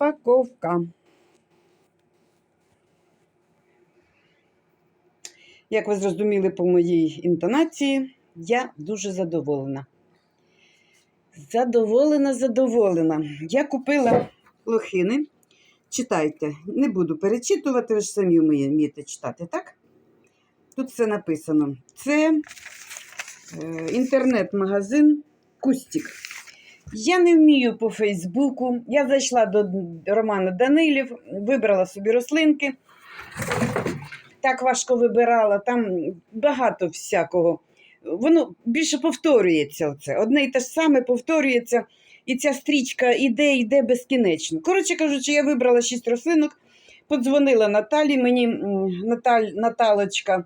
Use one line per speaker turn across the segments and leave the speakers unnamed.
розпаковка. Як ви зрозуміли по моїй інтонації, я дуже задоволена. Задоволена, задоволена. Я купила лохини. Читайте, не буду перечитувати, ви ж самі вмієте читати, так? Тут все написано. Це е, інтернет-магазин Кустік. Я не вмію по Фейсбуку. Я зайшла до Романа Данилів, вибрала собі рослинки. Так важко вибирала, там багато всякого. Воно більше повторюється. Оце. Одне і те ж саме повторюється, і ця стрічка іде, йде безкінечно. Коротше кажучи, я вибрала шість рослинок, подзвонила Наталі, мені Наталь, Наталочка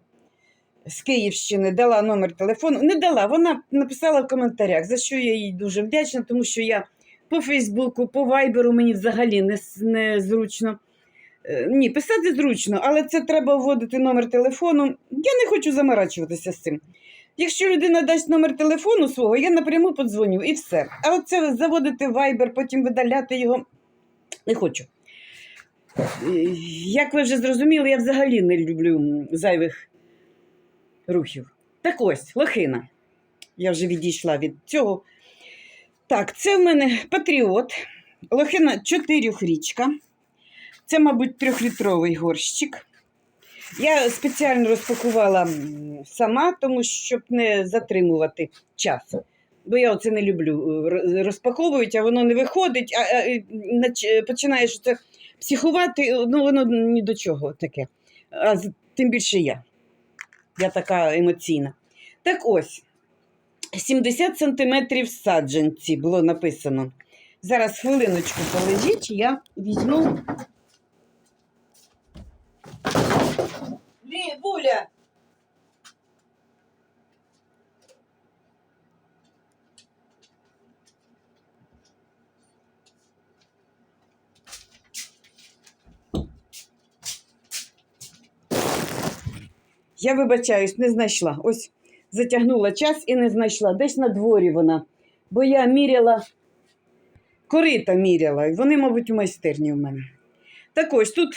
з Київщини дала номер телефону. Не дала, вона написала в коментарях, за що я їй дуже вдячна, тому що я по Фейсбуку, по Вайберу мені взагалі не, не зручно. Е, Ні, писати зручно, але це треба вводити номер телефону. Я не хочу заморачуватися з цим. Якщо людина дасть номер телефону свого, я напряму подзвоню і все. А оце заводити Viber, потім видаляти його не хочу. Е, Як ви вже зрозуміли, я взагалі не люблю зайвих рухів. Так ось, лохина. Я вже відійшла від цього. Так, це в мене патріот. Лохина чотирьохрічка. Це, мабуть, трьохлітровий горщик. Я спеціально розпакувала сама, тому щоб не затримувати час. Бо я оце не люблю. е, Розпаковують, а воно не виходить, а, а починаєш це психувати, ну воно ні до чого таке. А тим більше я. Я така емоційна. Так ось, 70 сантиметрів саджанці було написано. Зараз хвилиночку полежіть, я візьму. Лі, Буля! Я вибачаюсь, не знайшла. Ось затягнула час і не знайшла. Десь на дворі вона. Бо я міряла, корита міряла, і вони, мабуть, у майстерні в мене. Так ось тут,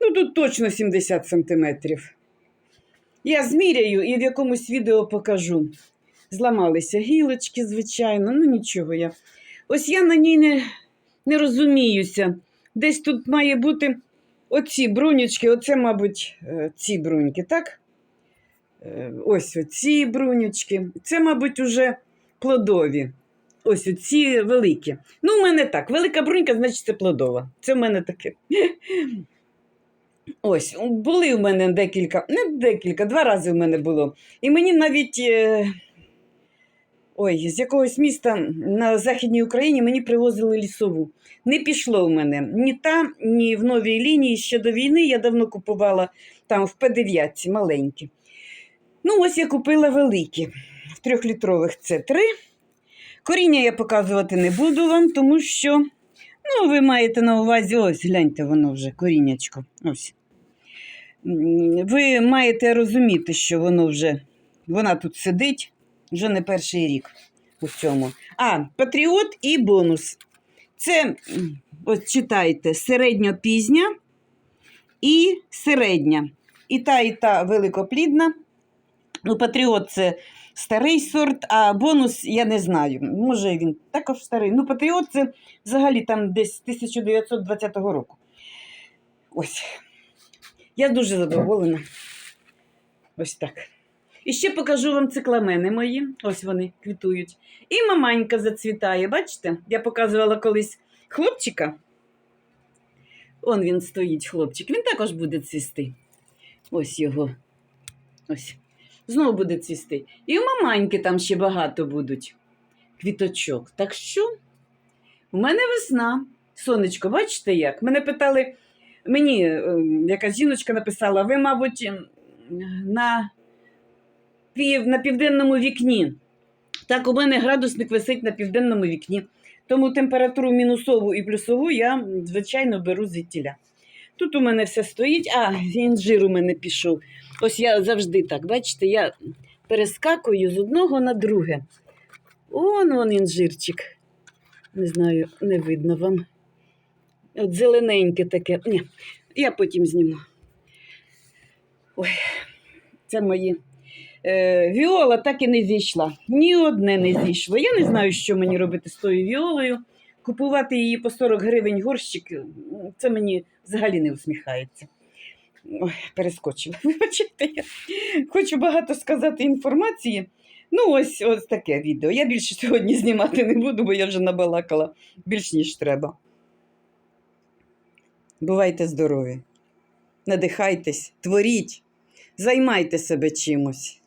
ну тут точно 70 сантиметрів. Я зміряю і в якомусь відео покажу. Зламалися гілочки, звичайно, ну нічого я. Ось я на ній не, не розуміюся. Десь тут має бути оці брунючки, оце, мабуть, е, ці бруньки, так? Е, Ось оці брунючки. Це, мабуть, уже плодові. Ось оці великі. Ну, у мене так. Велика брунька, значить, це плодова. Це в мене таке. Ось, були в мене декілька, не декілька, два рази в мене було. І мені навіть. Ой, з якогось міста на Західній Україні мені привозили лісову. Не пішло в мене ні там, ні в новій лінії. Ще до війни я давно купувала там в П9 маленькі. Ну, ось я купила великі. В трьохлітрових це три. Коріння я показувати не буду вам, тому що ну, ви маєте на увазі, ось гляньте, воно вже коріннячко. Ось. Ви маєте розуміти, що воно вже вона тут сидить вже не перший рік у цьому. А, патріот і бонус. Це, ось читайте, середньопізня і середня. І та, і та великоплідна. Ну, патріот це старий сорт, а бонус я не знаю. Може, він також старий. Ну, патріот це взагалі там десь 1920 року. Ось. Я дуже задоволена. Ось так. І ще покажу вам цикламени мої. Ось вони квітують. І маманька зацвітає. Бачите? Я показувала колись хлопчика. Он він стоїть, хлопчик. Він також буде цвісти. Ось його. Ось. Знову буде цвісти. І у маманьки там ще багато будуть квіточок. Так що у мене весна. Сонечко, бачите як? Мене питали, мені е, якась жіночка написала, ви, мабуть, на, пів, на південному вікні. Так, у мене градусник висить на південному вікні. Тому температуру мінусову і плюсову я, звичайно, беру звідтіля. Тут у мене все стоїть, а інжир у мене пішов. Ось я завжди так, бачите, я перескакую з одного на друге. Он он інжирчик. Не знаю, не видно вам. От зелененьке таке. Ні, я потім зніму. Ой, це мої. Е, віола так і не зійшла. Ні одне не зійшло. Я не знаю, що мені робити з тою віолою. Купувати її по 40 гривень горщик, це мені взагалі не усміхається. Ой, перескочила. Вибачте, я хочу багато сказати інформації. Ну, ось, ось таке відео. Я більше сьогодні знімати не буду, бо я вже набалакала більш ніж треба. Бувайте здорові, надихайтесь, творіть, займайте себе чимось.